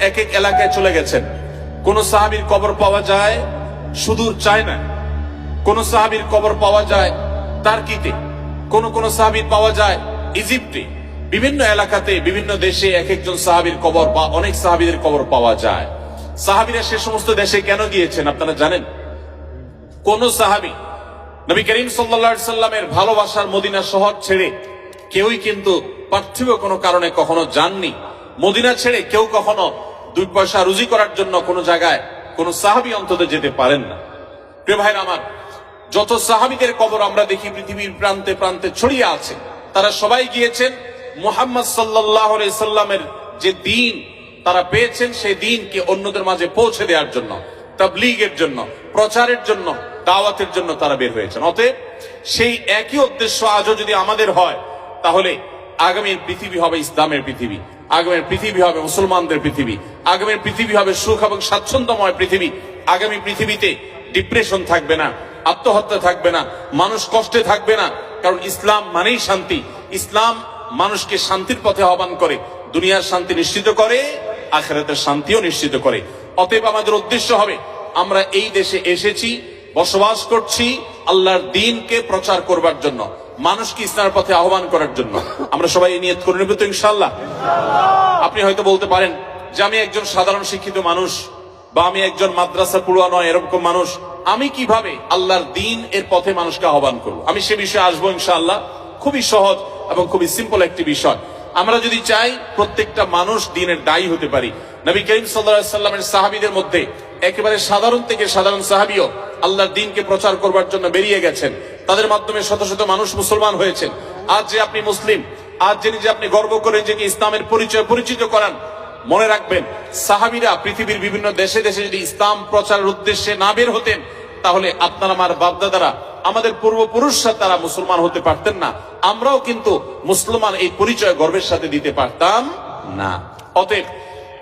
এক এক এলাকায় চলে গেছেন। কোন সাহাবীর কবর পাওয়া যায় সুদূর চায়না। কোন সাহাবীর কবর পাওয়া যায় তার্কিতে। কোন কোন সাহাবীর পাওয়া যায় ইজিপ্টে। বিভিন্ন এলাকাতে, বিভিন্ন দেশে এক একজন সাহাবীর কবর বা অনেক সাহাবীদের কবর পাওয়া যায়। সাহাবীরা সে সমস্ত দেশে কেন গিয়েছেন আপনারা জানেন? কোন সাহাবী নবী করিম সাল্লা সাল্লামের ভালোবাসার মদিনা শহর ছেড়ে কেউই কিন্তু পার্থিব কোনো কারণে কখনো যাননি। মদিনা ছেড়ে কেউ কখনো দুই পয়সা রুজি করার জন্য কোনো জায়গায় কোনো সাহাবী অন্তত যেতে পারেন না। প্রিয় ভাইরা আমার, যত সাহাবীদের কবর আমরা দেখি পৃথিবীর প্রান্তে প্রান্তে ছড়িয়ে আছে, তারা সবাই গিয়েছেন মোহাম্মদ সাল্লাহ সাল্লামের যে দিন তারা পেয়েছেন, সেই দিনকে অন্যদের মাঝে পৌঁছে দেওয়ার জন্য, তাবলিগের জন্য, প্রচারের জন্য, দাওয়াতের জন্য তারা বের হয়েছেন। অতএব সেই একই উদ্দেশ্য আজও যদি আমাদের হয়, তাহলে আগামীর পৃথিবী হবে ইসলামের পৃথিবী। আগামীর পৃথিবী হবে মুসলমানদের পৃথিবী। আগামীর পৃথিবী হবে সুখ এবং স্বাচ্ছন্দ্যময় পৃথিবী। আগামী পৃথিবীতে ডিপ্রেশন থাকবে না, আত্মহত্যা থাকবে না, মানুষ কষ্টে থাকবে না, কারণ ইসলাম মানেই শান্তি। ইসলাম মানুষকে শান্তির পথে আহ্বান করে, দুনিয়ার শান্তি নিশ্চিত করে, আখেরাতের শান্তিও নিশ্চিত করে। অতএব আমাদের উদ্দেশ্য হবে, আমরা এই দেশে এসেছি বসবাস করছি আল্লাহর দিনকে প্রচার করবার জন্য, মানুষকে ইসলামের পথে আহ্বান করার জন্য। আমরা সবাই এই নিয়ত করে নেব তো ইনশাল্লাহ আপনি হয়তো বলতে পারেন যে আমি একজন সাধারণ শিক্ষিত মানুষ বা আমি একজন মাদ্রাসা পড়ুয়া নয় এরকম মানুষ, আমি কীভাবে আল্লাহর দিন এর পথে মানুষকে আহ্বান করব? আমি সে বিষয়ে আসব ইনশাআল্লাহ। খুবই সহজ এবং খুবই সিম্পল একটি বিষয়। আমরা যদি চাই প্রত্যেকটা মানুষ দিনের দায়ী হতে পারি। নবী করিম সাল্লাহ সাল্লামের সাহাবিদের মধ্যে একেবারে সাধারণ থেকে সাধারণ সাহাবিও আল্লাহর দিনকে প্রচার করবার জন্য বেরিয়ে গেছেন। তাদের মাধ্যমে শত শত মানুষ মুসলমান হয়েছেন। আজ যে আপনি মুসলিম, আজ যে নিজে আপনি গর্ব করেন যে ইসলামের পরিচয় পরিচিত করান, মনে রাখবেন, সাহাবিরা পৃথিবীর বিভিন্ন দেশে দেশে যদি ইসলাম প্রচারের উদ্দেশ্যে না বের হতেন, তাহলে আপনার আমার বাপদাদারা, আমাদের পূর্বপুরুষরা তারা মুসলমান হতে পারতেন না। আমরাও কিন্তু মুসলমান এই পরিচয় গর্বের সাথে দিতে পারতাম না। অতএব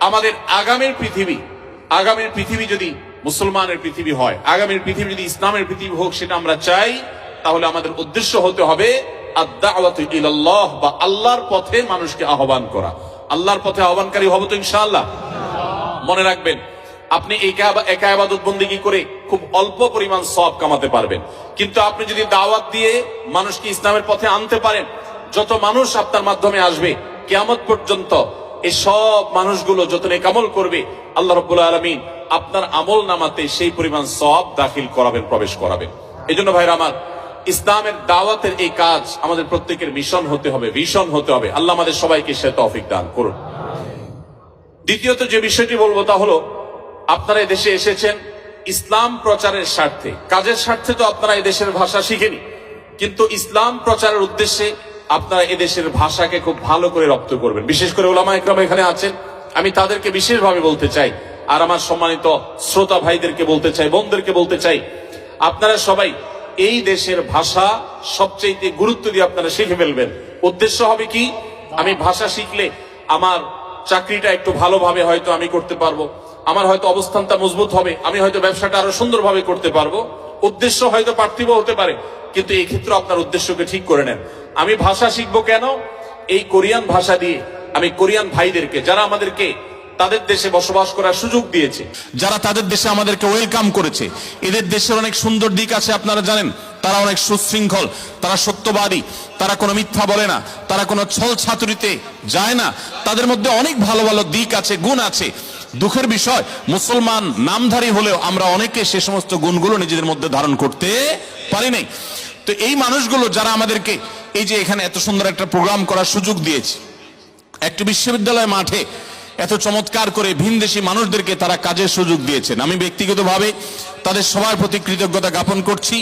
আমাদের আগামীর পৃথিবী আগামীর পৃথিবী যদি মুসলমানের পৃথিবী হয়, আগামীর পৃথিবী যদি ইসলামের পৃথিবী হোক, সেটা আমরা চাই, তাহলে আমাদের উদ্দেশ্য হতে হবে ইলাল্লাহ বা আল্লাহর পথে মানুষকে আহ্বান করা। আল্লাহর পথে আহ্বানকারী হব তো ইনশাআল্লাহ। মনে রাখবেন, আপনি একা আবাদত বন্দিগি করে খুব অল্প পরিমাণ সব কামাতে পারবেন। কিন্তু আপনি যদি দাওয়াত দিয়ে মানুষকে ইসলামের পথে আনতে পারেন, যত মানুষ আপনার মাধ্যমে আসবে, কেয়ামত পর্যন্ত এই সব মানুষগুলো যত নেকামল করবে, আল্লাহ রব্বুল আলমিন আপনার আমল নামাতে সেই পরিমাণ সব দাখিল করাবেন, প্রবেশ করাবেন। এই জন্য ভাইরা আমার, ইসলামের দাওয়াতের এই কাজ আমাদের প্রত্যেকের মিশন হতে হবে, ভীষণ হতে হবে। আল্লাহ আমাদের সবাইকে সে তৌফিক দান করুন। দ্বিতীয়ত যে বিষয়টি বলব তা হলো, আপনারা দেশে এসেছেন ইসলাম প্রচারের স্বার্থে। কাজের স্বার্থে তো আপনারা এই দেশের ভাষা শিখেনি, কিন্তু ইসলাম প্রচারের উদ্দেশ্যে আপনারা এদেশের ভাষাকে খুব ভালো করে রপ্ত করবেন। বিশেষ করে ওলামা একরাম এখানে আছেন। আমি তাদেরকে বিশেষভাবে বলতে চাই, আর আমার সম্মানিত শ্রোতা ভাইদেরকে বলতে চাই, বোনদেরকে বলতে চাই, আপনারা সবাই এই দেশের ভাষা সবচেয়ে গুরুত্ব দিয়ে আপনারা শিখে ফেলবেন। উদ্দেশ্য হবে কি? আমি ভাষা শিখলে আমার চাকরিটা একটু ভালোভাবে হয়তো আমি করতে পারব। আমার হয়তো অবস্থানটা মজবুত হবে। আমি হয়তো ব্যবসাটা আরও সুন্দরভাবে করতে পারব। উদ্দেশ্য হয়তো পার্থিব হতে পারে, কিন্তু এই ক্ষেত্রে আপনার উদ্দেশ্যকে ঠিক করে নেন। আমি ভাষা শিখব কেন? এই কোরিয়ান ভাষা দিয়ে আমি কোরিয়ান ভাইদেরকে, যারা আমাদেরকে তাদের দেশে বসবাস করার সুযোগ দিয়েছে, যারা তাদের দেশে আমাদেরকে ওয়েলকাম করেছে, এদের দেশের অনেক সুন্দর দিক আছে, আপনারা জানেন, তারা অনেক সুশৃঙ্খল, তারা সত্যবাদী, তারা কোনো মিথ্যা বলে না, তারা কোনো ছল ছাতুরিতে যায় না, তাদের মধ্যে অনেক ভালো ভালো দিক আছে, গুণ আছে দুঃখের বিষয়, মুসলমান নামধারী হলেও আমরা অনেকে সে সমস্ত গুণগুলো নিজেদের মধ্যে ধারণ করতে পারি নাই। তো এই মানুষগুলো যারা আমাদেরকে এই যে এখানে এত সুন্দর একটা প্রোগ্রাম করার সুযোগ দিয়েছে, একটি বিশ্ববিদ্যালয় মাঠে এত চমৎকার করে ভিনদেশি মানুষদেরকে তারা কাজের সুযোগ দিয়েছেন। আমি ব্যক্তিগতভাবে তাদের সবার প্রতি কৃতজ্ঞতা জ্ঞাপন করছি,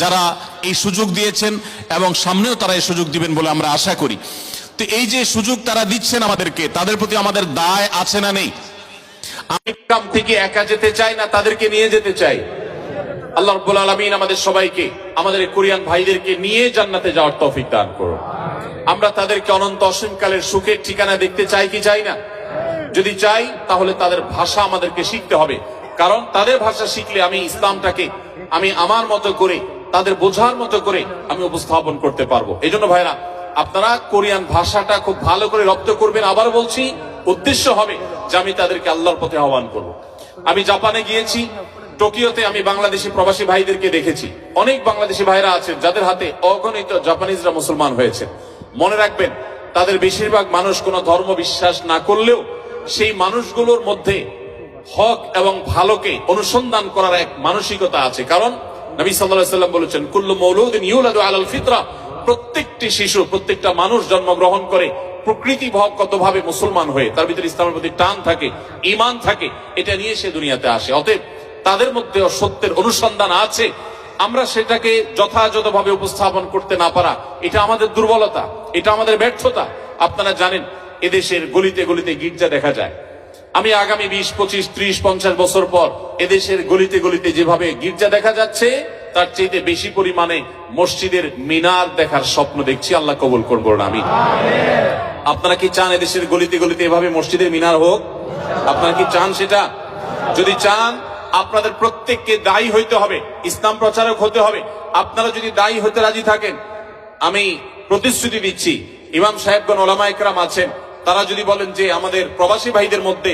যারা এই সুযোগ দিয়েছেন এবং সামনেও তারা এই সুযোগ দিবেন বলে আমরা আশা করি। তো এই যে সুযোগ তারা দিচ্ছেন আমাদেরকে, তাদের প্রতি আমাদের দায় আছে না নেই? আমি গ্রাম থেকে একা যেতে চাই না, তাদেরকে নিয়ে যেতে চাই। আল্লাহ রব্বুল আলমিন আমাদের সবাইকে, আমাদের কোরিয়ান ভাইদেরকে নিয়ে জান্নাতে যাওয়ার তৌফিক দান করুন। আমরা তাদেরকে অনন্ত অসীমকালের সুখের ঠিকানা দেখতে চাই কি চাই না? যদি চাই, তাহলে তাদের ভাষা আমাদেরকে শিখতে হবে। কারণ তাদের ভাষা শিখলে আমি ইসলামটাকে, আমি আমার মতো করে, তাদের বোঝার মতো করে আমি উপস্থাপন করতে পারব। এই জন্য ভাইরা, আপনারা কোরিয়ান ভাষাটা খুব ভালো করে রপ্ত করবেন। আবার বলছি উদ্দেশ্য হবে যে আমি তাদেরকে আল্লাহর পথে আহ্বান করব। আমি জাপানে গিয়েছি, টোকিওতে আমি বাংলাদেশি প্রবাসী ভাইদেরকে দেখেছি। অনেক বাংলাদেশি ভাইরা আছেন যাদের হাতে অগণিত জাপানিজরা মুসলমান হয়েছে। মনে রাখবেন, তাদের বেশিরভাগ মানুষ কোনো ধর্ম বিশ্বাস না করলেও সেই মানুষগুলোর মধ্যে হক এবং ভালোকে অনুসন্ধান করার এক মানসিকতা আছে। কারণ নবী সাল্লাম বলেছেন, কুল্লু মৌলুদিন ইউলাদু আলাল ফিতরা। প্রত্যেকটি শিশু, প্রত্যেকটা মানুষ জন্মগ্রহণ করে প্রকৃতি ভাবে মুসলমান হয়ে, তার ভিতরে ইসলামের প্রতি টান থাকে ইমান থাকে, এটা নিয়ে সে দুনিয়াতে আসে। অতএব তাদের মধ্যে সত্যের অনুসন্ধান আছে। আমরা সেটাকে যথাযথভাবে উপস্থাপন করতে না পারা, এটা আমাদের দুর্বলতা, এটা আমাদের ব্যর্থতা। আপনারা জানেন, এদেশের গলিতে গলিতে গির্জা দেখা যায়। আমি আগামী বিশ, পঁচিশ, ত্রিশ, পঞ্চাশ বছর পর এদেশের গলিতে গলিতে যেভাবে গির্জা দেখা যাচ্ছে তার চাইতে বেশি পরিমাণে মসজিদের মিনার দেখার স্বপ্ন দেখছি, আল্লাহ কবুল করব না আমি আপনারা কি চান এদেশের গলিতে গলিতে এভাবে মসজিদের মিনার হোক? আপনারা কি চান সেটা? যদি চান, আপনাদের প্রত্যেককে দায়ী হইতে হবে, ইসলাম প্রচারক হতে হবে। আপনারা যদি দায়ী হতে রাজি থাকেন, আমি প্রতিশ্রুতি দিচ্ছি, ইমাম সাহেবগণ, ওলামা একরাম আছেন, তারা যদি বলেন যে আমাদের প্রবাসী ভাইদের মধ্যে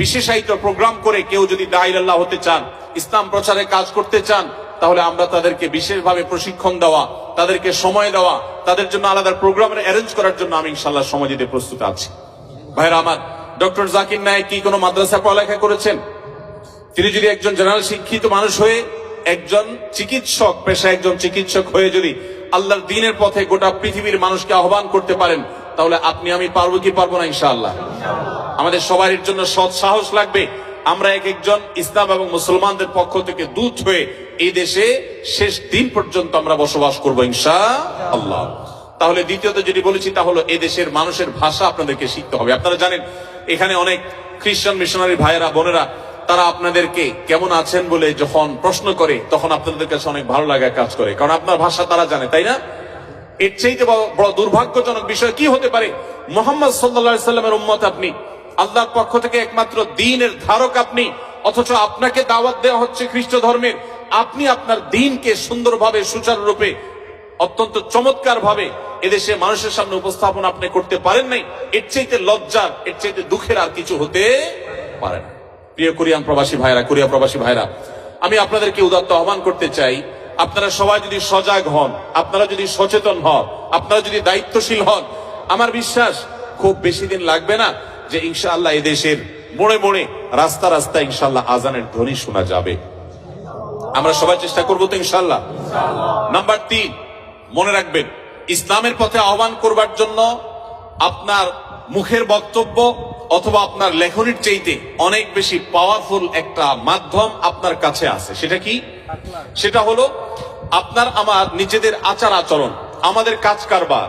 বিশেষায়িত প্রোগ্রাম করে কেউ যদি দায়ী আল্লাহ হতে চান, ইসলাম প্রচারে কাজ করতে চান তাহলে আমরা তাদেরকে বিশেষভাবে প্রশিক্ষণ দেওয়া, তাদেরকে সময় দেওয়া, তাদের জন্য আলাদা প্রোগ্রামের অ্যারেঞ্জ করার জন্য আমি ইনশাল্লাহ সময় দিতে প্রস্তুত আছি। ভাইরা আমার ডক্টর জাকির নায়ক কি কোনো মাদ্রাসা পড়ালেখা করেছেন? তিনি যদি একজন জেনারেল শিক্ষিত মানুষ হয়ে একজন চিকিৎসক পেশা একজন চিকিৎসক হয়ে যদি আল্লাহর দিনের পথে গোটা পৃথিবীর মানুষকে আহ্বান করতে পারেন, তাহলে আপনি আমি পারব কি পারব না ইনশাআল্লাহ? আমাদের সবার জন্য সৎ সাহস লাগবে। আমরা এক একজন ইসলাম এবং মুসলমানদের পক্ষ থেকে দূত হয়ে এই দেশে শেষ দিন পর্যন্ত আমরা বসবাস করব ইনশা আল্লাহ তাহলে দ্বিতীয়ত যেটি বলেছি তা হলো এই দেশের মানুষের ভাষা আপনাদেরকে শিখতে হবে। আপনারা জানেন, এখানে অনেক খ্রিস্টান মিশনারি ভাইয়েরা, বোনেরা, তারা আপনাদেরকে কেমন আছেন বলে যখন প্রশ্ন করে, তখন আপনাদের কাছে অনেক ভালো লাগা কাজ করে। কারণ আপনার ভাষা তারা জানে, তাই না? এর বড় বড় দুর্ভাগ্যজনক বিষয় কি হতে পারে? মোহাম্মদ সাল্লা সাল্লামের উম্মত আপনি, আল্লাহর পক্ষ থেকে একমাত্র দিনের ধারক আপনি, অথচ আপনাকে দাওয়াত দেওয়া হচ্ছে খ্রিস্ট ধর্মের। আপনি আপনার দিনকে সুন্দরভাবে, সুচারুরূপে, অত্যন্ত চমৎকার ভাবে এদেশে মানুষের সামনে উপস্থাপন আপনি করতে পারেন নাই, এর চাইতে লজ্জার, এর চাইতে দুঃখের আর কিছু হতে পারে না। প্রিয় কোরিয়ান প্রবাসী ভাইরা, কোরিয়া প্রবাসী ভাইরা, আমি আপনাদেরকে উদাত্ত আহ্বান করতে চাই, আপনারা সবাই যদি সজাগ হন, আপনারা যদি সচেতন হন, আপনারা যদি দায়িত্বশীল হন, আমার বিশ্বাস খুব বেশি দিন লাগবে না যে ইনশাআল্লাহ এদেশের মোড়ে মোড়ে, রাস্তা রাস্তা ইনশাআল্লাহ আজানের ধ্বনি শোনা যাবে। আমরা সবাই চেষ্টা করব তো ইনশাআল্লাহ। নাম্বার তিন, মনে রাখবেন, ইসলামের পথে আহ্বান করবার জন্য আপনার মুখের বক্তব্য অথবা আপনার লেখনির চাইতে অনেক বেশি পাওয়ারফুল একটা মাধ্যম আপনার কাছে আছে। সেটা কি? সেটা হলো, আপনার আমার নিজেদের আচার আচরণ, আমাদের কাজ কারবার।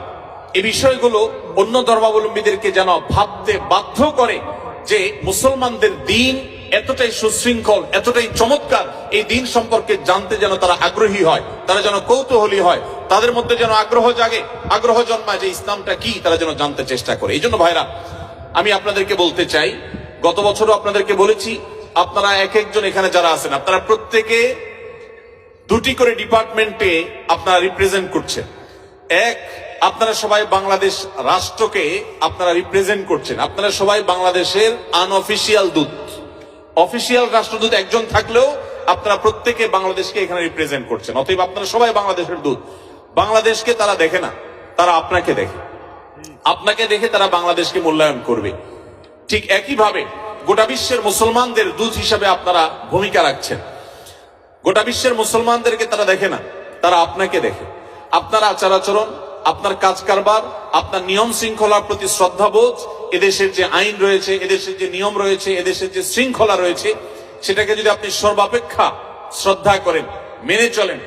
এই বিষয়গুলো অন্য ধর্মাবলম্বীদেরকে যেন ভাবতে বাধ্য করে যে মুসলমানদের দিন এতটাই সুশৃঙ্খল, এতটাই চমৎকার এই দিন সম্পর্কে জানতে যেন তারা আগ্রহী হয়, তারা যেন কৌতূহলী হয়, তাদের মধ্যে যেন আগ্রহ জাগে, আগ্রহ জন্মায় যে ইসলামটা কি তারা যেন জানতে চেষ্টা করে। এই জন্য ভাইরা, আমি আপনাদেরকে বলতে চাই, গত বছরও আপনাদেরকে বলেছি, আপনারা এক একজন এখানে যারা আছেন, আপনারা প্রত্যেকে দুটি করে ডিপার্টমেন্টে আপনারা রিপ্রেজেন্ট করছেন। এক, আপনারা সবাই বাংলাদেশ রাষ্ট্রকে আপনারা রিপ্রেজেন্ট করছেন। আপনারা সবাই বাংলাদেশের আনঅফিসিয়াল দূত। অফিসিয়াল রাষ্ট্রদূত একজন থাকলেও আপনারা প্রত্যেকে বাংলাদেশকে এখানে রিপ্রেজেন্ট করছেন। অতএব আপনারা সবাই বাংলাদেশের দূত। বাংলাদেশকে তারা দেখে না, তারা আপনাকে দেখে। আপনাকে দেখে তারা বাংলাদেশকে মূল্যায়ন করবে। ঠিক একইভাবে গোটা বিশ্বের মুসলমানদের দূত হিসাবে আপনারা ভূমিকা রাখছেন। গোটা বিশ্বের মুসলমানদেরকে তারা দেখে না, তারা আপনাকে দেখে। আপনার আচার আচরণ আপনার কাজ কারবার, আপনার নিয়ম শৃঙ্খলার প্রতি শ্রদ্ধাবোধ, এদেশের যে আইন রয়েছে, এদেশের যে নিয়ম রয়েছে, এদেশের যে শৃঙ্খলা রয়েছে, সেটাকে যদি আপনি সর্বাপেক্ষা শ্রদ্ধা করেন, মেনে চলেন,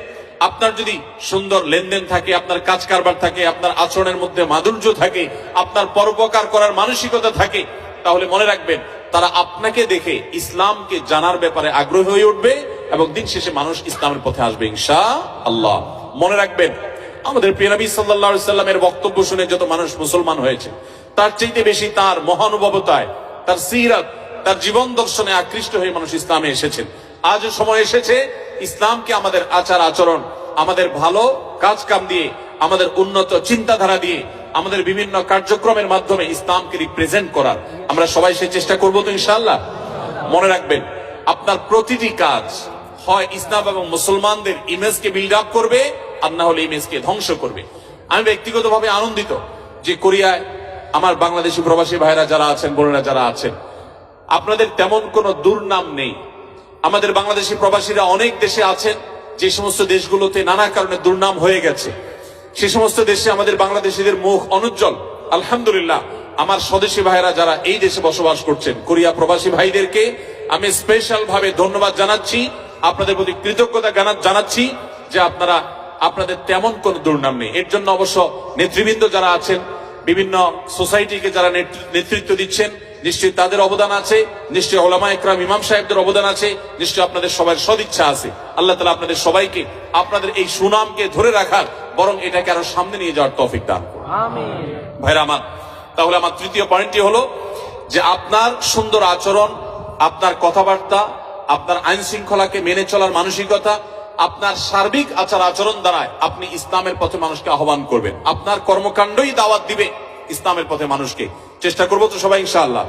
আপনার যদি সুন্দর লেনদেন থাকে, আপনার কাজ কারবার থাকে, আপনার আচরণের মধ্যে মাধুর্য থাকে, আপনার পরোপকার করার মানসিকতা থাকে, তাহলে মনে রাখবেন, তারা আপনাকে দেখে ইসলামকে জানার ব্যাপারে আগ্রহী হয়ে উঠবে এবং দিন শেষে মানুষ ইসলামের পথে আসবে ইনশা আল্লাহ মনে রাখবেন আমাদের প্রিয়নবী সাল্লাহ সাল্লামের বক্তব্য শুনে যত মানুষ মুসলমান হয়েছে, তার চাইতে বেশি তার মহানুভবতায় তার সিরাত, তার জীবন দর্শনে আকৃষ্ট হয়ে মানুষ ইসলামে এসেছেন। আজ সময় এসেছে, ইসলামকে আমাদের আচার আচরণ, আমাদের ভালো কাজ কাম দিয়ে, আমাদের উন্নত চিন্তাধারা দিয়ে, আমাদের বিভিন্ন কার্যক্রমের মাধ্যমে ইসলামকে রিপ্রেজেন্ট করার। আমরা সবাই সেই চেষ্টা করব তো ইনশাআল্লাহ? মনে রাখবেন, আপনার প্রতিটি কাজ হয় ইসলাম এবং মুসলমানদের ইমেজকে বিল্ড আপ করবে, আর না হলে ইমেজকে ধ্বংস করবে। আমি ব্যক্তিগতভাবে আনন্দিত যে কোরিয়ায় আমার বাংলাদেশি প্রবাসী ভাইরা যারা আছেন, বোনেরা যারা আছেন, আপনাদের তেমন কোনো দুর্নাম নেই। আমাদের বাংলাদেশি প্রবাসীরা অনেক দেশে আছেন, যে সমস্ত দেশগুলোতে নানা কারণে দুর্নাম হয়ে গেছে। সে সমস্ত দেশে আমাদের বাংলাদেশিদের মুখ অনুজ্জ্বল। আলহামদুলিল্লাহ, আমার স্বদেশী ভাইরা যারা এই দেশে বসবাস করছেন, কোরিয়া প্রবাসী ভাইদেরকে আমি স্পেশাল ভাবে ধন্যবাদ জানাচ্ছি। আপনাদের প্রতি কৃতজ্ঞতা জানা- জানাচ্ছি যে আপনারা আপনাদের তেমন কোনো দুর্নাম নেই। এর জন্য অবশ্য নেতৃবৃন্দ যারা আছেন বিভিন্ন সোসাইটিকে যারা নেতৃ- নেতৃত্ব দিচ্ছেন নিশ্চয়ই তাদের অবদান আছে নিশ্চয়ই ওলামা একরাম ইমাম সাহেবদের অবদান আছে নিশ্চয়ই আপনাদের সবার সদিচ্ছা আছে। আল্লাহ তালা আপনাদের সবাইকে আপনাদের এই সুনামকে ধরে রাখার বরং এটাকে আরও সামনে নিয়ে যাওয়ার তৌফিক দান ভাইরা আমার তাহলে আমার তৃতীয় পয়েন্টটি হলো যে আপনার সুন্দর আচরণ আপনার কথাবার্তা আপনার আইন শৃঙ্খলাকে মেনে চলার মানসিকতা, আপনার সার্বিক আচার আচরণ দ্বারায় আপনি ইসলামের পথে মানুষকে আহ্বান করবেন। আপনার কর্মকাণ্ডই দাওয়াত দিবে ইসলামের পথে মানুষকে। চেষ্টা করব তো সবাই, ইনশাআল্লাহ।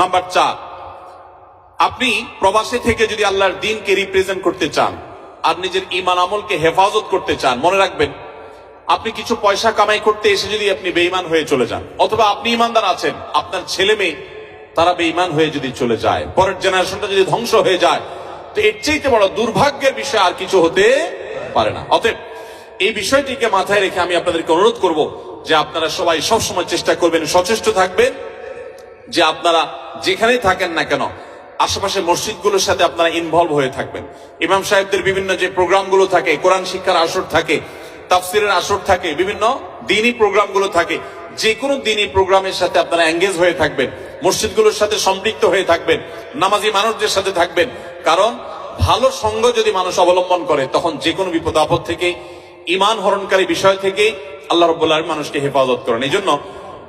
নাম্বার চার, আপনি প্রবাসে থেকে যদি আল্লাহর দিনকে রিপ্রেজেন্ট করতে চান আর নিজের ইমান আমলকে হেফাজত করতে চান, মনে রাখবেন, আপনি কিছু পয়সা কামাই করতে এসে যদি আপনি বেঈমান হয়ে চলে যান, অথবা আপনি ইমানদার আছেন, আপনার ছেলে মেয়ে তারা বেঈমান হয়ে যদি চলে যায়, পরের জেনারেশনটা যদি ধ্বংস হয়ে যায়, তো এর চাইতে বড় দুর্ভাগ্যের বিষয় আর কিছু হতে পারে না। অতএব, এই বিষয়টিকে মাথায় রেখে আমি আপনাদেরকে অনুরোধ করব যে আপনারা সবাই সবসময় চেষ্টা করবেন, সচেষ্ট থাকবেন যে আপনারা যেখানেই থাকেন না কেন আশেপাশে মসজিদগুলোর সাথে আপনারা ইনভলভ হয়ে থাকবেন। ইমাম সাহেবদের বিভিন্ন যে প্রোগ্রামগুলো থাকে, কোরআন শিক্ষার আসর থাকে, তাফসিরের আসর থাকে, বিভিন্ন দিনই প্রোগ্রামগুলো থাকে যে কোনো দিনই প্রোগ্রামের সাথে আপনারা এঙ্গেজ হয়ে থাকবেন। মসজিদগুলোর সাথে সম্পৃক্ত হয়ে থাকবেন, নামাজি মানুষদের সাথে থাকবেন। কারণ, ভালো সঙ্গ যদি মানুষ অবলম্বন করে, তখন যে কোনো বিপদ আপদ থেকে ইমান হরণকারী বিষয় থেকে আল্লাহ রব্বুল্লাহ মানুষকে হেফাজত করেন। এই জন্য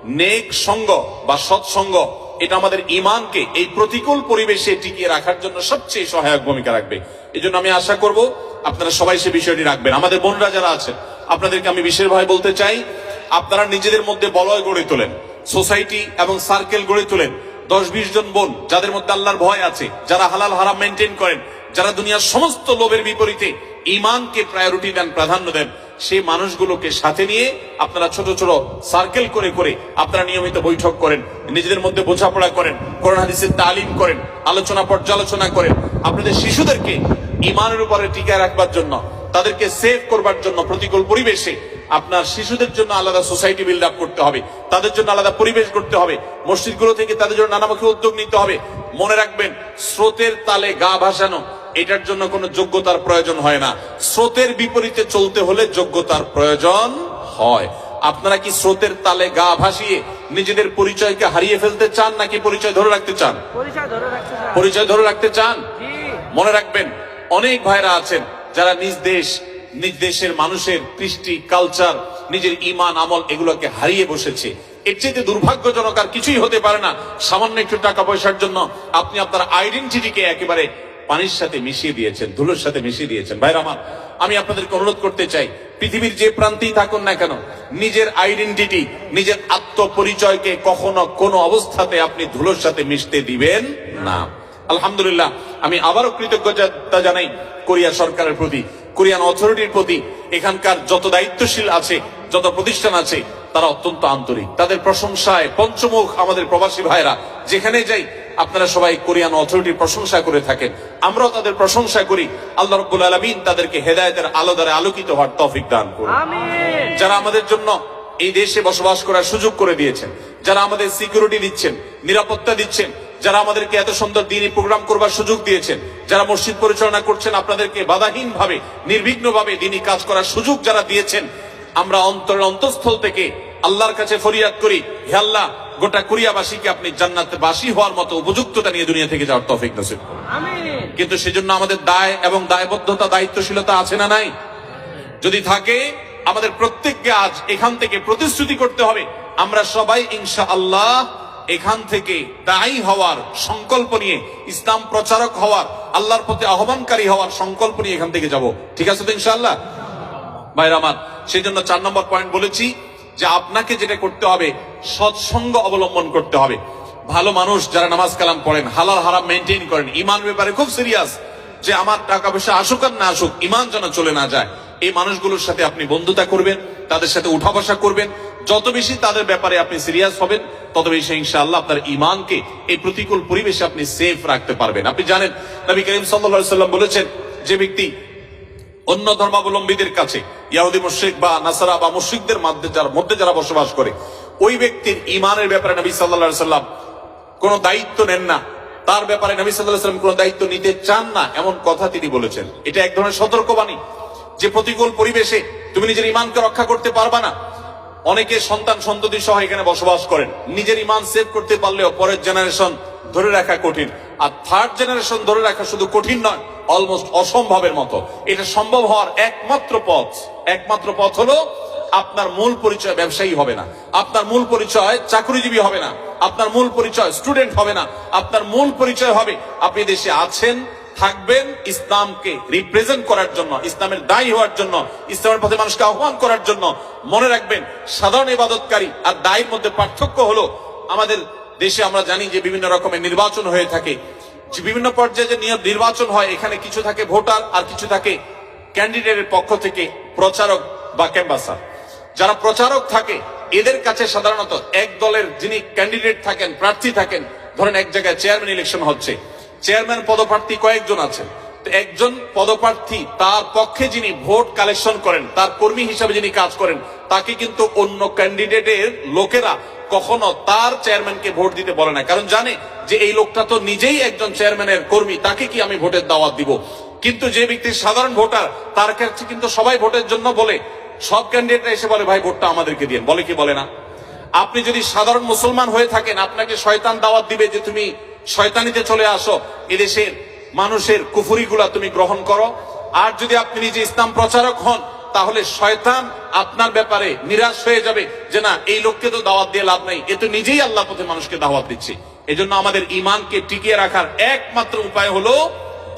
নেক সঙ্গ বা সৎসঙ্গ এটা আমাদের ইমানকে এই প্রতিকূল পরিবেশে টিকিয়ে রাখার জন্য সবচেয়ে সহায়ক ভূমিকা রাখবে। এই জন্য আমি আশা করব, আপনারা সবাই সে বিষয়টি রাখবেন। আমাদের বোনরা যারা আছেন, আপনাদেরকে আমি বিশেষভাবে বলতে চাই, আপনারা নিজেদের মধ্যে বলয় গড়ে তোলেন। সোসাইটি এবং সার্কেল গড়ে তোলেন। দশ বিশ জন বোন, যাদের মধ্যে আল্লাহর ভয় আছে, যারা হালাল হারাম মেনটেন করেন, যারা দুনিয়ার সমস্ত লোভের বিপরীতে ইমানকে প্রায়োরিটি দেন, প্রাধান্য দেন, সেই মানুষগুলোকে সাথে নিয়ে আপনারা ছোট ছোট সার্কেল করে করে আপনারা নিয়মিত বৈঠক করেন, নিজেদের মধ্যে বোঝাপড়া করেন করোনা হাদিসের তালিম করেন, আলোচনা পর্যালোচনা করেন। আপনাদের শিশুদেরকে ইমানের উপরে টিকায় রাখবার জন্য, তাদেরকে সেভ করবার জন্য প্রতিকূল পরিবেশে আপনার শিশুদের জন্য আলাদা সোসাইটি বিল্ড আপ করতে হবে তাদের জন্য আলাদা পরিবেশ করতে হবে মসজিদগুলো থেকে তাদের জন্য নানামুখী উদ্যোগ নিতে হবে। মনে রাখবেন স্রোতের তালে গা ভাসানো এটার জন্য কোনো যোগ্যতার প্রয়োজন হয় না। স্রোতের বিপরীতে চলতে হলে যোগ্যতার প্রয়োজন হয়। আপনারা কি স্রোতের তালে গা ভাসিয়ে নিজেদের পরিচয়কে হারিয়ে ফেলতে চান নাকি পরিচয় ধরে রাখতে চান? পরিচয় ধরে রাখতে চান। মনে রাখবেন অনেক ভাইরা আছেন যারা নিজ দেশ নিজ দেশের মানুষের কৃষ্টি কালচার নিজের ইমান আমল এগুলোকে হারিয়ে বসেছে। এর চেয়ে দুর্ভাগ্যজনক আর কিছুই হতে পারে না। সামান্য একটু টাকা পয়সার জন্য আপনি আপনার আইডেন্টিটিকে একেবারে পানির সাথে মিশিয়ে দিয়েছেন, ধুলোর সাথে মিশিয়ে দিয়েছেন। ভাইরা আমার, আমি আপনাদেরকে অনুরোধ করতে চাই, পৃথিবীর যে প্রান্তেই থাকুন না কেন, নিজের আইডেন্টিটি নিজের আত্মপরিচয়কে কখনো কোনো অবস্থাতে আপনি ধুলোর সাথে মিশতে দিবেন না। আলহামদুলিল্লাহ, আমি আবারও কৃতজ্ঞতা জানাই কোরিয়া সরকারের প্রতি। কোরিয়ান অথরিটির প্রতি এখানকার যত দায়িত্বশীল আছে যত প্রতিষ্ঠান আছে তারা অত্যন্ত আন্তরিক। তাদের প্রশংসায় পঞ্চমুখ আমাদের প্রবাসী ভাইরা যেখানে যাই আপনারা সবাই কোরিয়ান অথরিটির প্রশংসা করে থাকেন। আমরাও তাদের প্রশংসা করি। আল্লাহ রব্বুল আলমিন তাদেরকে হেদায়তের আলো দ্বারা আলোকিত হওয়ার তৌফিক দান করুন। যারা আমাদের জন্য এই দেশে বসবাস করার সুযোগ করে দিয়েছেন যারা আমাদের সিকিউরিটি দিচ্ছেন নিরাপত্তা দিচ্ছেন যারা আমাদেরকে এত সুন্দর দিনই প্রোগ্রাম করবার সুযোগ দিয়েছেন যারা মসজিদ পরিচালনা করছেন আপনাদেরকে বাধাহীন ভাবে নির্বিঘ্ন ভাবে দিনই কাজ করার সুযোগ যারা দিয়েছেন আমরা অন্তরের অন্তঃস্থল থেকে আল্লাহর কাছে ফরিয়াদ করি হে আল্লাহ গোটা কোরিয়াবাসীকে আপনি জান্নাতে বাসী হওয়ার মতো উপযুক্ততা নিয়ে দুনিয়া থেকে যাওয়ার তৌফিক নসিব করুন। কিন্তু সেজন্য আমাদের দায় এবং দায়বদ্ধতা দায়িত্বশীলতা আছে না নাই যদি থাকে আমাদের প্রত্যেককে আজ এখান থেকে প্রতিশ্রুতি করতে হবে আমরা সবাই ইনশা আল্লাহ এখান থেকে দায়ী হওয়ার সংকল্প নিয়ে, ইসলাম প্রচারক হওয়ার, আল্লাহর প্রতি আহ্বানকারী হওয়ার সংকল্প নিয়ে এখান থেকে যাব। ঠিক আছে তো ইনশাআল্লাহ? ভাইরা আমার, সেই জন্য চার নম্বর পয়েন্ট বলেছি যে আপনাকে যেটা করতে হবে, সৎসঙ্গ অবলম্বন করতে হবে। ভালো মানুষ যারা নামাজ কালাম পড়েন, হালাল হারাম মেনটেন করেন, ইমান ব্যাপারে খুব সিরিয়াস যে আমার টাকা পয়সা আসুক আর না আসুক, ইমান যেন চলে না যায়, এই মানুষগুলোর সাথে আপনি বন্ধুতা করবেন, তাদের সাথে উঠা বসা করবেন যত বেশি তাদের ব্যাপারে আপনি সিরিয়াস হবেন, তত বেশি ইনশাআল্লাহ আপনার ইমানকে এই প্রতিকূল পরিবেশে আপনি সেফ রাখতে পারবেন। আপনি জানেন, নবী করিম সাল্লাল্লাহু সাল্লাম বলেছেন যে ব্যক্তি অন্য ধর্মাবলম্বীদের কাছে, ইয়াহুদি মুশরিক বা নাসারা বা মুশরিকদের মধ্যে যারা মধ্যে যারা বসবাস করে, ওই ব্যক্তির ইমানের ব্যাপারে নবী সাল্লাল্লাহু সাল্লাম কোনো দায়িত্ব নেন না। তার ব্যাপারে নবী সাল্লাল্লাহু সাল্লাম কোনো দায়িত্ব নিতে চান না, এমন কথা তিনি বলেছেন। এটা এক ধরনের সতর্কবাণী যে প্রতিকূল পরিবেশে তুমি নিজের ইমানকে রক্ষা করতে পারবা না। অনেকে সন্তান সন্ততি সহ এখানে বসবাস করেন। নিজের ইমান সেভ করতে পারলেও পরের জেনারেশন ধরে রাখা কঠিন। আর থার্ড জেনারেশন ধরে রাখা শুধু কঠিন নয় অলমোস্ট অসম্ভবের মতো। এটা সম্ভব হওয়ার একমাত্র পথ। একমাত্র পথ হলো আপনার মূল পরিচয় ব্যবসায়ী হবে না। আপনার মূল পরিচয় চাকরিজীবী হবে না। আপনার মূল পরিচয় স্টুডেন্ট হবে না। আপনার মূল পরিচয় হবে, আপনি দেশে আছেন থাকবেন ইসলামকে রিপ্রেজেন্ট করার জন্য, ইসলামের দায়ী হওয়ার জন্য, ইসলামের পথে মানুষকে আহ্বান করার জন্য মনে রাখবেন, সাধারণ ইবাদতকারী আর দায়ের মধ্যে পার্থক্য হলো আমাদের দেশে আমরা জানি যে বিভিন্ন রকমের নির্বাচন হয়ে থাকে। বিভিন্ন পর্যায়ে যে নিয়ম নির্বাচন হয়, এখানে কিছু থাকে ভোটার আর কিছু থাকে ক্যান্ডিডেটের পক্ষ থেকে প্রচারক বা ক্যাম্বাসার যারা প্রচারক থাকে, এদের কাছে সাধারণত এক দলের যিনি ক্যান্ডিডেট থাকেন, প্রার্থী থাকেন, ধরেন এক জায়গায় চেয়ারম্যান ইলেকশন হচ্ছে। চেয়ারম্যান পদপ্রার্থী কয়েকজন আছেন তো একজন পদপ্রার্থী, তার পক্ষে যিনি ভোট কালেকশন করেন, তার কর্মী হিসাবে যিনি কাজ করেন, তাকে কিন্তু অন্য ক্যান্ডিডেটের লোকেরা কখনো তার চেয়ারম্যানকে ভোট দিতে বলে না। কারণ জানে যে এই লোকটা তো নিজেই একজন চেয়ারম্যানের কর্মী, তাকে কি আমি ভোটের দাওয়াত দিব? কিন্তু যে ব্যক্তি সাধারণ ভোটার, তার কাছে কিন্তু সবাই ভোটের জন্য বলে। সব ক্যান্ডিডেটরা এসে বলে, ভাই, ভোটটা আমাদেরকে দিয়ে বলে কি বলে না? আপনি যদি সাধারণ মুসলমান হয়ে থাকেন, আপনাকে শয়তান দাওয়াত দিবে যে তুমি শয়তানিতে চলে আসো। এদেশের মানুষের কুফুরিগুলা তুমি গ্রহণ করো। আর যদি আপনি নিজে ইসলাম প্রচারক হন, তাহলে শয়তান আপনার ব্যাপারে নিরাশ হয়ে যাবে যে না, এই লোককে তো দাওয়াত দিয়ে লাভ নাই। এ তো নিজেই আল্লাহ পথে মানুষকে দাওয়াত দিচ্ছে। এজন্য আমাদের ইমানকে টিকিয়ে রাখার একমাত্র উপায় হলো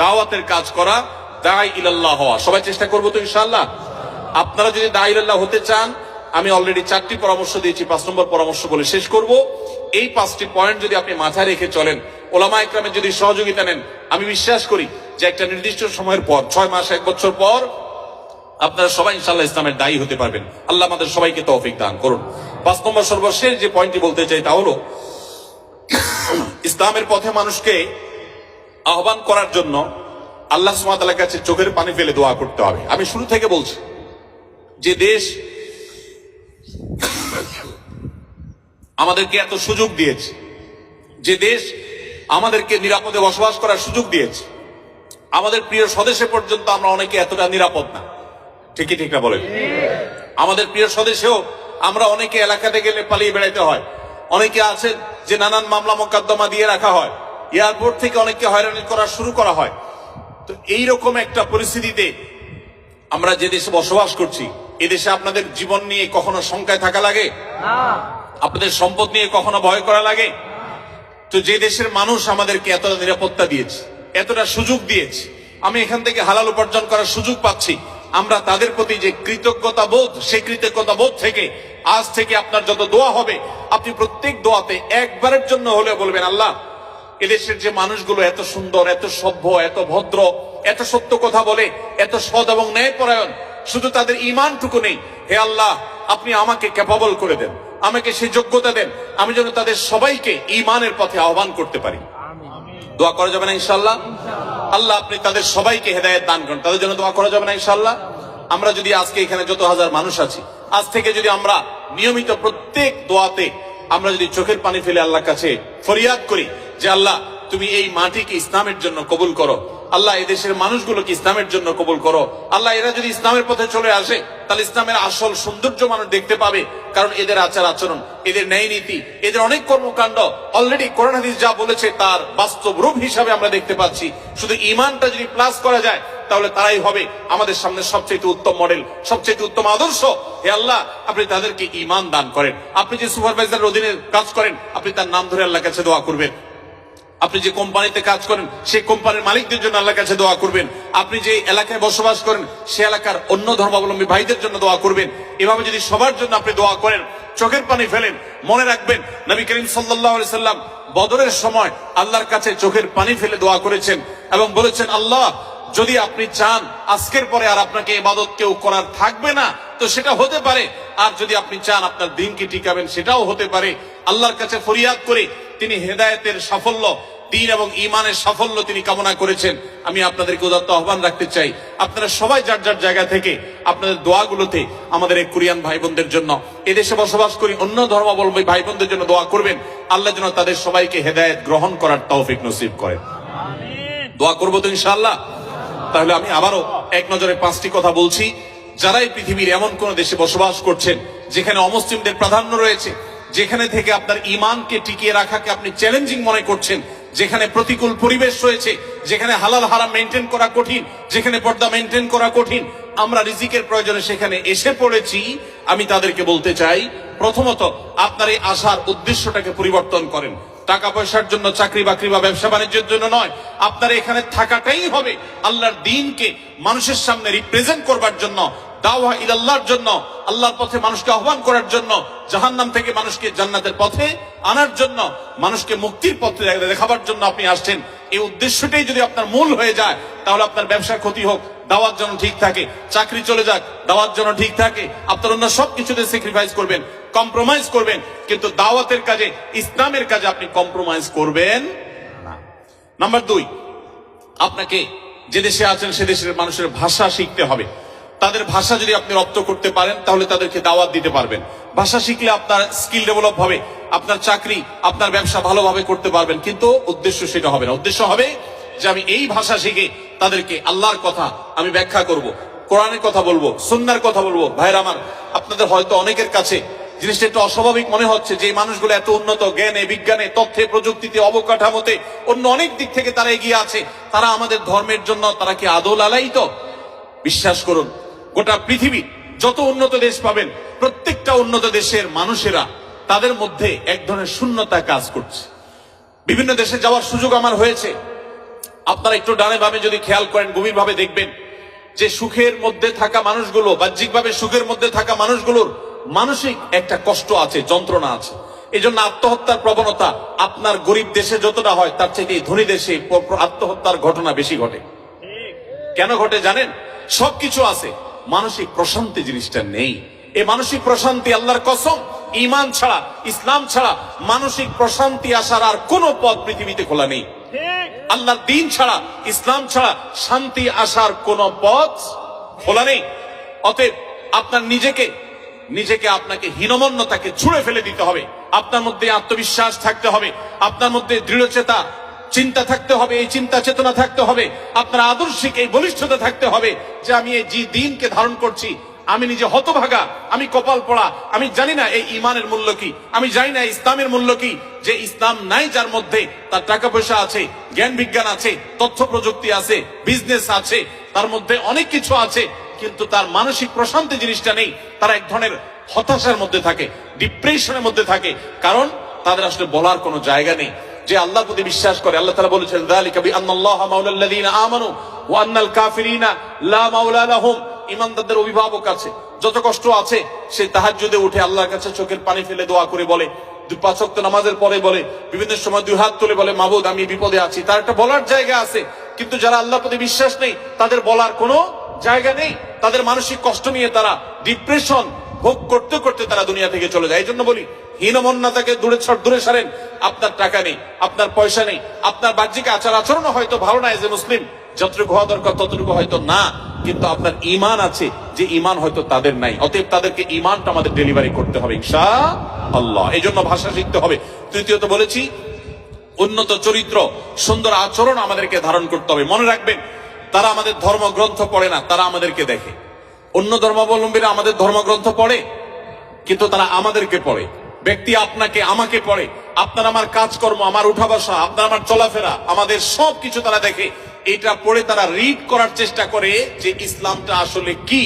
দাওয়াতের কাজ করা। দায় ইলাল্লাহ হওয়া। সবাই চেষ্টা করব তো ইনশাল্লাহ আপনারা যদি দায় ইলাল্লাহ হতে চান, আমি অলরেডি চারটি পরামর্শ দিয়েছি, পাঁচ নম্বর পরামর্শ বলে শেষ করব। এই পাঁচটি পয়েন্ট যদি আপনি মাথায় রেখে চলেন ওলামা একরামের যদি সহযোগিতা নেন, আমি বিশ্বাস করি যে একটা নির্দিষ্ট সময়ের পর, ছয় মাস, এক বছর পর, আপনারা সবাই ইনশাল্লাহ ইসলামের দায়ী হতে পারবেন। আল্লাহ আমাদের সবাইকে তৌফিক দান করুন। পাঁচ নম্বর সর্বশেষ যে পয়েন্টটি বলতে চাই তা হলো, ইসলামের পথে মানুষকে আহ্বান করার জন্য আল্লাহ সুমাতালার কাছে চোখের পানি ফেলে দোয়া করতে হবে। আমি শুরু থেকে বলছি যে দেশ আমাদেরকে এত সুযোগ দিয়েছে, যে দেশ আমাদেরকে নিরাপদে বসবাস করার সুযোগ দিয়েছে। আমাদের প্রিয় স্বদেশে পর্যন্ত আমরা অনেকে এতটা নিরাপদ না। ঠিকই ঠিক না বলেন? আমাদের প্রিয় স্বদেশেও আমরা অনেকে এলাকাতে গেলে পালিয়ে বেড়াইতে হয়। অনেকে আছেন যে নানান মামলা মোকদ্দমা দিয়ে রাখা হয়। এয়ারপোর্ট থেকে অনেককে হয়রানি করা শুরু করা হয়। তো এইরকম একটা পরিস্থিতিতে আমরা যে দেশে বসবাস করছি এদেশে আপনাদের জীবন নিয়ে কখনো শঙ্কায় থাকা লাগে? আপনাদের সম্পদ নিয়ে কখনো ভয় করা লাগে? তো যে দেশের মানুষ আমাদেরকে এতটা নিরাপত্তা দিয়েছে, এতটা সুযোগ দিয়েছে, আমি এখান থেকে হালাল উপার্জন করার সুযোগ পাচ্ছি, আমরা তাদের প্রতি যে কৃতজ্ঞতা বোধ, সেই কৃতজ্ঞতা বোধ থেকে, আজ থেকে আপনার যত দোয়া হবে, আপনি প্রত্যেক দোয়াতে একবারের জন্য হলে বলবেন, আল্লাহ, এদেশের যে মানুষগুলো এত সুন্দর, এত সভ্য, এত ভদ্র, এত সত্য কথা বলে, এত সৎ এবং ন্যায়পরায়ণ, শুধু তাদের ইমানটুকু নেই, হে আল্লাহ, আপনি আমাকে ক্যাপাবল করে দেন। আমাকে সে যোগ্যতা দেন, আমি যেন তাদের সবাইকে ইমানের পথে আহ্বান করতে পারি। দোয়া করা যাবে না ইনশাল্লাহ আল্লাহ আপনি তাদের সবাইকে হেদায়েত দান করেন। তাদের জন্য দোয়া করা যাবে না ইনশাল্লাহ আমরা যদি আজকে এখানে যত হাজার মানুষ আছি, আজ থেকে যদি আমরা নিয়মিত প্রত্যেক দোয়াতে আমরা যদি চোখের পানি ফেলে আল্লাহর কাছে ফরিয়াদ করি যে, আল্লাহ, তুমি এই মাটিকে ইসলামের জন্য কবুল করো আল্লাহ, এই দেশের মানুষগুলোকে ইসলামের জন্য কবুল করো। আল্লাহ, এরা যদি ইসলামের পথে চলে আসে, তাহলে ইসলামের আসল সৌন্দর্য মানুষ দেখতে পাবে, কারণ এদের আচার আচরণ, এদের ন্যায় নীতি, এদের অনেক কর্মকাণ্ড অলরেডি কোরআন হাদিস যা বলেছে, তার বাস্তব রূপ হিসাবে আমরা দেখতে পাচ্ছি। শুধু ইমানটা যদি প্লাস করা যায়, তাহলে তারাই হবে আমাদের সামনে সবচেয়ে উত্তম মডেল সবচেয়ে উত্তম আদর্শ। হে আল্লাহ, আপনি তাদেরকে ইমান দান করেন। আপনি যে সুপারভাইজার অধীনে কাজ করেন, আপনি তার নাম ধরে আল্লাহ কাছে দোয়া করবেন। আপনি যে কোম্পানিতে কাজ করেন, সেই কোম্পানির মালিকদের জন্য আল্লাহর কাছে দোয়া করবেন। আপনি যে এলাকায় বসবাস করেন, সে এলাকার অন্য ধর্মাবলম্বী ভাইদের জন্য দোয়া করবেন। এভাবে যদি সবার জন্য আপনি দোয়া করেন, চোখের পানি ফেলেন, মনে রাখবেন, নবী করিম সাল্লাহ সাল্লাম বদরের সময় আল্লাহর কাছে চোখের পানি ফেলে দোয়া করেছেন এবং বলেছেন, আল্লাহ, যদি আপনি চান, আজকের পরে আর আপনাকে ইবাদত কেউ করার থাকবে না, তো সেটা হতে পারে। আর যদি আপনি চান, আপনার দিনকে টিকাবেন, সেটাও হতে পারে। আল্লাহর কাছে ফরিয়াদ করে তিনি হেদায়েতের সাফল্য দিন এবং ইমানের সাফল্য তিনি কামনা করেছেন। আমি আপনাদেরকে উদাত্ত আহ্বান রাখতে চাই। আপনারা সবাই যার যার জায়গা থেকে আপনাদের দোয়াগুলোতে আমাদের এই কোরিয়ান ভাই বোনদের জন্য এদেশে বসবাস করি অন্য ধর্মাবলম্বী ভাই বোনদের জন্য দোয়া করবেন। আল্লাহ যেন তাদের সবাইকে হেদায়েত গ্রহণ করার তৌফিক নসিব করেন। দোয়া করব তো ইনশাআল্লাহ। তাহলে আমি আবারও এক নজরে পাঁচটি কথা বলছি। যারাই পৃথিবীর এমন কোন দেশে বসবাস করছেন যেখানে অমুসলিমদের প্রাধান্য রয়েছে যেখানে থেকে আপনার ইমানকে টিকিয়ে রাখাকে আপনি চ্যালেঞ্জিং মনে করছেন, যেখানে প্রতিকূল পরিবেশ রয়েছে, যেখানে হালাল হারাম মেনটেন করা কঠিন, যেখানে পর্দা মেনটেন করা কঠিন, আমরা রিজিকের প্রয়োজনে সেখানে এসে পড়েছি। আমি তাদেরকে বলতে চাই, প্রথমত আপনার এই আসার উদ্দেশ্যটাকে পরিবর্তন করেন। টাকা পয়সার জন্য চাকরি বাকরি বা ব্যবসা বাণিজ্যের জন্য নয়, আপনার এখানে থাকাটাই হবে আল্লাহর দিনকে মানুষের সামনে রিপ্রেজেন্ট করবার জন্য দাওয়া ইলাল্লাহর জন্য, আল্লাহর পথে মানুষকে আহ্বান করার জন্য, জাহান্নাম থেকে মানুষকে জান্নাতের পথে আনার জন্য, মানুষকে মুক্তির পথে দেখাবার জন্য আপনি আসছেন। এই উদ্দেশ্যটাই যদি আপনার মূল হয়ে যায়, তাহলে আপনার ব্যবসা ক্ষতি হোক দাওয়ার জন্য ঠিক থাকে, চাকরি চলে যাক দাওয়ার জন্য ঠিক থাকে, আপনার অন্য সবকিছুতে স্যাক্রিফাইস করবেন কম্প্রোমাইজ করবেন, কিন্তু দাওয়াতের কাজে, ইসলামের কাজে আপনি কম্প্রোমাইজ করবেন নাম্বার দুই, আপনাকে যে দেশে আছেন, সে দেশের মানুষের ভাষা শিখতে হবে। তাদের ভাষা যদি আপনি রপ্ত করতে পারেন, তাহলে তাদেরকে দাওয়াত দিতে পারবেন। ভাষা শিখলে আপনার স্কিল ডেভেলপ হবে, আপনার চাকরি, আপনার ব্যবসা ভালোভাবে করতে পারবেন, কিন্তু উদ্দেশ্য সেটা হবে না। উদ্দেশ্য হবে যে আমি এই ভাষা শিখে তাদেরকে আল্লাহর কথা আমি ব্যাখ্যা করব, কোরআনের কথা বলব, সুন্নার কথা বলব। ভাইরা আমার, আপনাদের হয়তো অনেকের কাছে জিনিসটা একটু অস্বাভাবিক মনে হচ্ছে যে মানুষগুলো এত উন্নত জ্ঞানে, বিজ্ঞানে, তথ্যে, প্রযুক্তিতে, অবকাঠামোতে, অন্য অনেক দিক থেকে তারা এগিয়ে আছে। তারা আমাদের ধর্মের জন্য, তারা কি আদল আলাই তো বিশ্বাস করুন গোটা পৃথিবী যত উন্নত দেশ পাবেন প্রত্যেকটা উন্নত দেশের মানুষেরা তাদের মধ্যে এক ধরনের শূন্যতা কাজ করছে। বিভিন্ন দেশে যাওয়ার সুযোগ আমার হয়েছে। আপনারা একটু ডানে বামে যদি খেয়াল করেন গভীর ভাবে দেখবেন যে সুখের মধ্যে থাকা মানুষগুলো বাহ্যিকভাবে সুখের মধ্যে থাকা মানুষগুলোর মানসিক একটা কষ্ট আছে যন্ত্রণা আছে। এই জন্য আত্মহত্যার প্রবণতা আপনার গরিব দেশে যতটা হয় তার এই ধনী দেশে আত্মহত্যার ঘটনা বেশি ঘটে। কেন ঘটে জানেন? সবকিছু আছে। মানসিক প্রশান্তি জিনিসটা নেই। এই মানসিক প্রশান্তি আল্লাহর কসম ইমান ছাড়া, ইসলাম ছাড়া মানসিক প্রশান্তি আসার আর কোনো পথ পৃথিবীতে খোলা নেই। আল্লাহর দিন ছাড়া, ইসলাম ছাড়া শান্তি আসার কোন পথ খোলা নেই। অতএব আপনার নিজেকে নিজেকে আপনাকে হীনমন্যতাকে ছুঁড়ে ফেলে দিতে হবে। আপনার মধ্যে আত্মবিশ্বাস থাকতে হবে। আপনার মধ্যে দৃঢ়চেতা চিন্তা থাকতে হবে, এই চিন্তা চেতনা থাকতে হবে, আপনার আদর্শিক এই বলিষ্ঠতা থাকতে হবে যে আমি এই জি দিনকে ধারণ করছি, আমি নিজে হতভাগা, আমি কপাল পড়া, আমি জানি না এই ইমানের মূল্য কি, আমি জানি না ইসলামের মূল্য কি, যে ইসলাম নাই যার মধ্যে তার টাকা পয়সা আছে, জ্ঞান বিজ্ঞান আছে, তথ্য প্রযুক্তি আছে, বিজনেস আছে, তার মধ্যে অনেক কিছু আছে, কিন্তু তার মানসিক প্রশান্তি জিনিসটা নেই, তারা এক ধরনের হতাশার মধ্যে থাকে ডিপ্রেশনের মধ্যে থাকে, কারণ তাদের আসলে বলার কোনো জায়গা নেই। যে আল্লাহর প্রতি বিশ্বাস করে, আল্লাহ তাআলা বলেছেন, যালিকা বিআন্নাল্লাহা মাওলাল্লাযীনা আমানু ওয়া আন্নাল কাফিরিনা লা ইমানদারদের অভিভাবক আছে, যত কষ্ট আছে, সে তাহাজ্জুদে উঠে আল্লাহর কাছে চোখের পানি ফেলে দোয়া করে বলে পাঁচ নামাজের পরে বলে, বিভিন্ন সময় দুই হাত তুলে বলে, মাবুদ, আমি বিপদে আছি। তার একটা বলার জায়গা আছে, কিন্তু যারা আল্লাহর প্রতি বিশ্বাস নেই, তাদের বলার কোনো জায়গা নেই। তাদের মানসিক কষ্ট নিয়ে তারা ডিপ্রেশন ভোগ করতে করতে তারা দুনিয়া থেকে চলে যায়। এই জন্য বলি, হীনমন্যতাকে দূরে দূরে সারেন। আপনার টাকা নেই, আপনার পয়সা নেই, আপনার বাহ্যিক আচার আচরণ হয়তো ভালো না এজ মুসলিম যতটুকু হওয়া দরকার, ততটুকু হয়তো না। কিন্তু আপনার ইমান আছে, যে ইমান হয়তো তাদের নাই। অতএব তাদেরকে ইমানটা আমাদের ডেলিভারি করতে হবে ইনশা আল্লাহ এই জন্য ভাষা শিখতে হবে। তৃতীয়ত বলেছি, উন্নত চরিত্র, সুন্দর আচরণ আমাদেরকে ধারণ করতে হবে। মনে রাখবেন, তারা আমাদের ধর্মগ্রন্থ পড়ে না, তারা আমাদেরকে দেখে। অন্য ধর্মাবলম্বীরা আমাদের ধর্মগ্রন্থ পড়ে, কিন্তু তারা আমাদেরকে পড়ে। ব্যক্তি আপনাকে, আমাকে পড়ে। আপনার আমার কাজকর্ম, আমার উঠা বসা আপনার আমার চলাফেরা, আমাদের সব কিছু তারা দেখে। এটা পড়ে তারা রিড করার চেষ্টা করে যে ইসলামটা আসলে কি।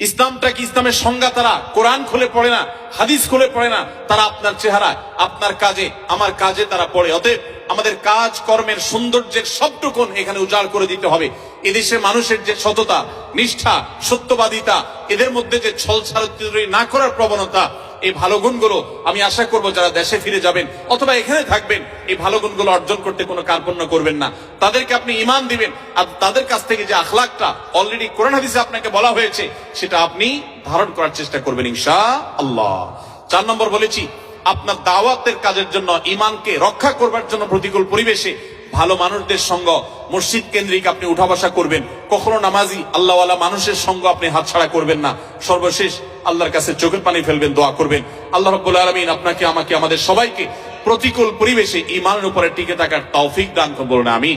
ইসলামটা কি ইসলামের সংজ্ঞা তারা কোরআন খুলে পড়ে না, হাদিস খুলে পড়ে না, তারা আপনার চেহারা, আপনার কাজে, আমার কাজে তারা পড়ে। অতএব আমাদের কাজ, কর্মের সৌন্দর্যের সবটুকুন এখানে উজাড় করে দিতে হবে। এদেশের মানুষের যে সততা, নিষ্ঠা, সত্যবাদিতা, এদের মধ্যে যে ছল না করার প্রবণতা এই ভালো গুণগুলো আমি আশা করব যারা দেশে ফিরে যাবেন অথবা এখানে থাকবেন, এই ভালো গুণগুলো অর্জন করতে কোনো কার্পণ্য করবেন না। তাদেরকে আপনি ইমান দিবেন। আর তাদের কাছ থেকে যে আখলাকটা অলরেডি কোরআন হাদিসে আপনাকে বলা হয়েছে, সেটা আপনি ধারণ করার চেষ্টা করবেন ইনশা আল্লাহ চার নম্বর বলেছি, আপনার দাওয়াতের কাজের জন্য ইমানকে রক্ষা করবার জন্য প্রতিকূল পরিবেশে ভালো মানুষদের সঙ্গ মসজিদ কেন্দ্রিক আপনি উঠা বসা করবেন। কখনো নামাজি আল্লাহ মানুষের সঙ্গ আপনি হাতছাড়া করবেন না। সর্বশেষ আল্লাহর কাছে চোখের পানি ফেলবেন, দোয়া করবেন। আল্লাহ রব্বুল আলমিন আপনাকে, আমাকে, আমাদের সবাইকে প্রতিকূল পরিবেশে ইমানের উপরে টিকে থাকার তৌফিক দান করব না আমি